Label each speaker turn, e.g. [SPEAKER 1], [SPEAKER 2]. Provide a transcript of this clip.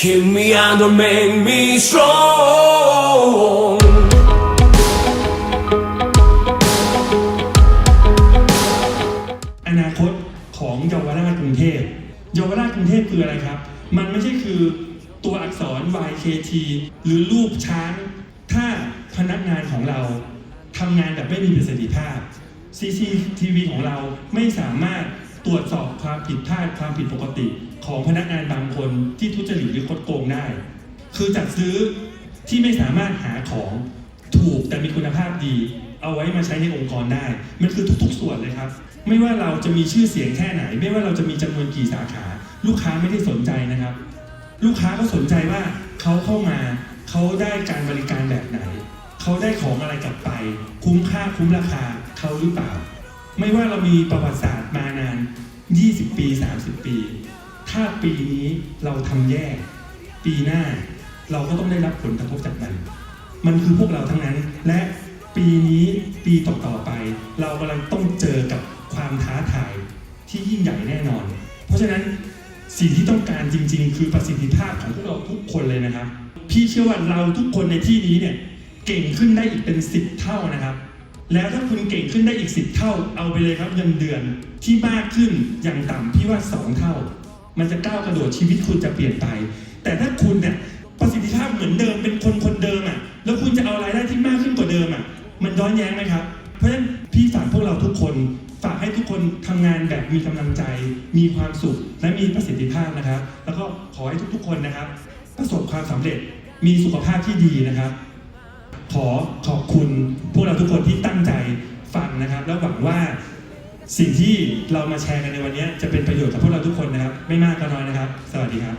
[SPEAKER 1] Kill me and don't make me strong.
[SPEAKER 2] อนาคตของเยาวราชกรุงเทพเยาวราชกรุงเทพคืออะไรครับ มันไม่ใช่คือตัวอักษร YKT หรือรูปช้าง ถ้าพนักงานของเราทำงานแบบไม่มีประสิทธิภาพ CCTV ของเราไม่สามารถ ตรวจสอบความผิดพลาดความผิดปกติของพนักงานบางคนที่ทุจริตหรือคดโกงได้ คือจัดซื้อที่ไม่สามารถหาของถูกแต่มีคุณภาพดี เอาไว้มาใช้ในองค์กรได้ มันคือทุกๆส่วนเลยครับ ไม่ว่าเราจะมีชื่อเสียงแค่ไหน ไม่ว่าเราจะมีจำนวนกี่สาขา ลูกค้าไม่ได้สนใจนะครับ ลูกค้าก็สนใจว่าเขาเข้ามาเขาได้การบริการแบบไหน เขาได้ของอะไรกลับไป คุ้มค่าคุ้มราคาเขาหรือเปล่า ไม่ว่าเรามีประวัติศาสตร์มานาน 20 ปี 30 ปี ถ้าปีนี้เราทำแย่ ปีหน้าเราก็ต้องได้รับผลกระทบจากมัน มันคือพวกเราทั้งนั้น และปีนี้ปีต่อๆไป เรากำลังต้องเจอกับความท้าทายที่ยิ่งใหญ่แน่นอน เพราะฉะนั้นสิ่งที่ต้องการจริง ๆ คือประสิทธิภาพของพวกเราทุกคนเลยนะครับ พี่เชื่อว่าเราทุกคนในที่นี้เนี่ยเก่งขึ้นได้อีกเป็น10เท่านะครับ แล้วถ้าคุณเก่งขึ้นได้อีก 10 เท่า เอาไปเลยครับเงินเดือนที่มากขึ้นอย่างต่ำพี่ว่า 2 เท่า มันจะก้าวกระโดดชีวิตคุณจะเปลี่ยนไป แต่ถ้าคุณเนี่ยประสิทธิภาพเหมือนเดิมเป็นคนคนเดิมอะแล้วคุณจะเอารายได้ที่มากขึ้นกว่าเดิมอะมันย้อนแย้งไหมครับ เพราะฉะนั้นพี่ฝากพวกเราทุกคนฝากให้ทุกคนทำงานแบบมีกำลังใจ มีความสุข และมีประสิทธิภาพนะครับ แล้วก็ขอให้ทุกๆคนนะครับ ประสบความสำเร็จมีสุขภาพที่ดีนะครับ อขอบคุณพวกเราทุกคนที่ตั้งใจฟังนะครับ แล้วหวังว่าสิ่งที่เรามาแชร์กันในวันนี้จะเป็นประโยชน์กับพวกเราทุกคนนะครับ ไม่มากก็น้อยนะครับ สวัสดีครับ